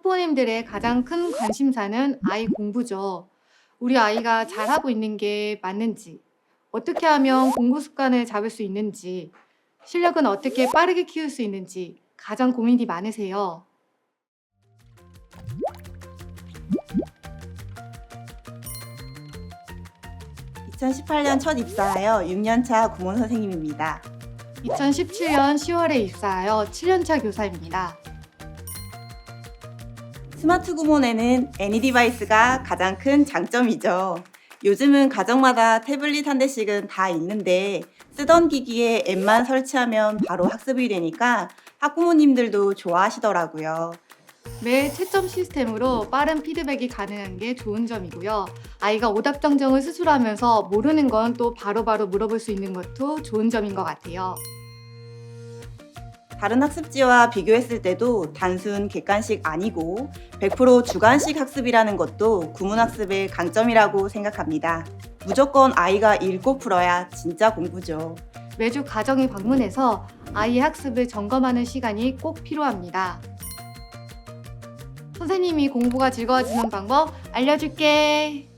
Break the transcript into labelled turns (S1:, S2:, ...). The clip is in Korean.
S1: 학부모님들의 가장 큰 관심사는 아이 공부죠. 우리 아이가 잘하고 있는 게 맞는지, 어떻게 하면 공부 습관을 잡을 수 있는지, 실력은 어떻게 빠르게 키울 수 있는지 가장 고민이 많으세요.
S2: 이 2018년 첫 입사하여 6년차 구몬 선생님입니다.
S1: 2017년 10월에 입사하여 7년차 교사입니다.
S2: 스마트 구몬에는 애니 디바이스가 가장 큰 장점이죠. 요즘은 가정마다 태블릿 한 대씩은 다 있는데 쓰던 기기에 앱만 설치하면 바로 학습이 되니까 학부모님들도 좋아하시더라고요.
S1: 매일 채점 시스템으로 빠른 피드백이 가능한 게 좋은 점이고요. 아이가 오답 정정을 스스로 하면서 모르는 건 또 바로바로 물어볼 수 있는 것도 좋은 점인 것 같아요.
S2: 다른 학습지와 비교했을 때도 단순 객관식 아니고 100% 주관식 학습이라는 것도 구문학습의 강점이라고 생각합니다. 무조건 아이가 읽고 풀어야 진짜 공부죠.
S1: 매주 가정에 방문해서 아이의 학습을 점검하는 시간이 꼭 필요합니다. 선생님이 공부가 즐거워지는 방법 알려줄게.